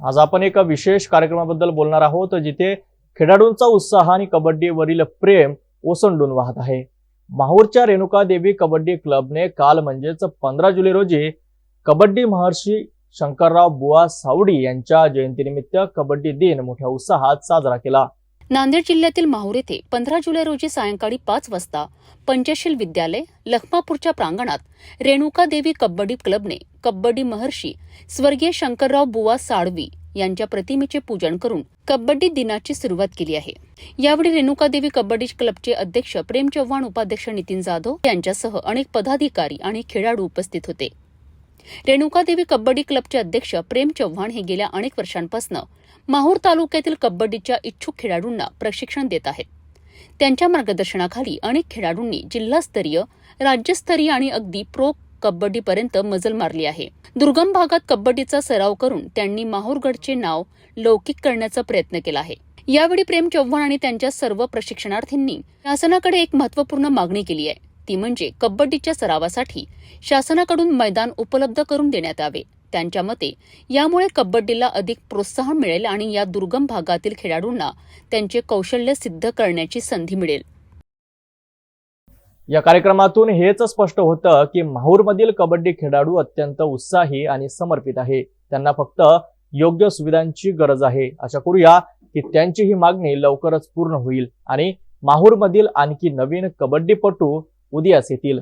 आज आपण एका विशेष कार्यक्रमाबद्दल बोलणार आहोत जिथे खेळाडूंचा उत्साह आणि कबड्डीवरील प्रेम ओसंडून वाहत आहे. माहूरच्या रेणुका देवी कबड्डी क्लबने काल म्हणजेच पंधरा जुलै रोजी कबड्डी महर्षी शंकरराव बुवा सावडी यांच्या जयंतीनिमित्त कबड्डी दिन मोठ्या उत्साहात साजरा केला. नांदेड जिल्ह्यातील माहूर येथे पंधरा जुलै रोजी सायंकाळी पाच वाजता पंचशील विद्यालय लखमापूरच्या प्रांगणात रेणुका देवी कबड्डी क्लबने कबड्डी महर्षी स्वर्गीय शंकरराव बुवा साळवी यांच्या प्रतिमेचे पूजन करून कबड्डी दिनाची सुरुवात केली आहे. यावेळी रेणुका देवी कबड्डी क्लबचे अध्यक्ष प्रेम चव्हाण उपाध्यक्ष नितीन जाधव यांच्यासह अनेक पदाधिकारी आणि खेळाडू उपस्थित होते. रेणुकादेवी कबड्डी क्लबचे अध्यक्ष प्रेम चव्हाण हे गेल्या अनेक वर्षांपासून माहूर तालुक्यातील कबड्डीच्या इच्छुक खेळाडूंना प्रशिक्षण देत आहेत. त्यांच्या मार्गदर्शनाखाली अनेक खेळाडूंनी जिल्हास्तरीय राज्यस्तरीय आणि अगदी प्रो कबड्डीपर्यंत मजल मारली आहे. दुर्गम भागात कबड्डीचा सराव करून त्यांनी माहूरगडचे नाव लौकिक करण्याचा प्रयत्न केला आहे. यावेळी प्रेम चव्हाण आणि त्यांच्या सर्व प्रशिक्षणार्थींनी शासनाकडे एक महत्त्वपूर्ण मागणी केली आहे. ती म्हणजे कबड्डीच्या सरावासाठी शासनाकडून मैदान उपलब्ध करून देण्यात यावे. त्यांच्या मते यामुळे कबड्डीला अधिक प्रोत्साहन मिळेल आणि या दुर्गम भागातील खेळाडूंना त्यांचे कौशल्य सिद्ध करण्याची संधी मिळेल. या कार्यक्रमातून हेच स्पष्ट होतं की माहूरमधील कबड्डी खेळाडू अत्यंत उत्साही आणि समर्पित आहे. त्यांना फक्त योग्य सुविधांची गरज आहे. आशा करूया की त्यांची ही मागणी लवकरच पूर्ण होईल आणि माहूरमधील आणखी नवीन कबड्डीपटू उदयास येतील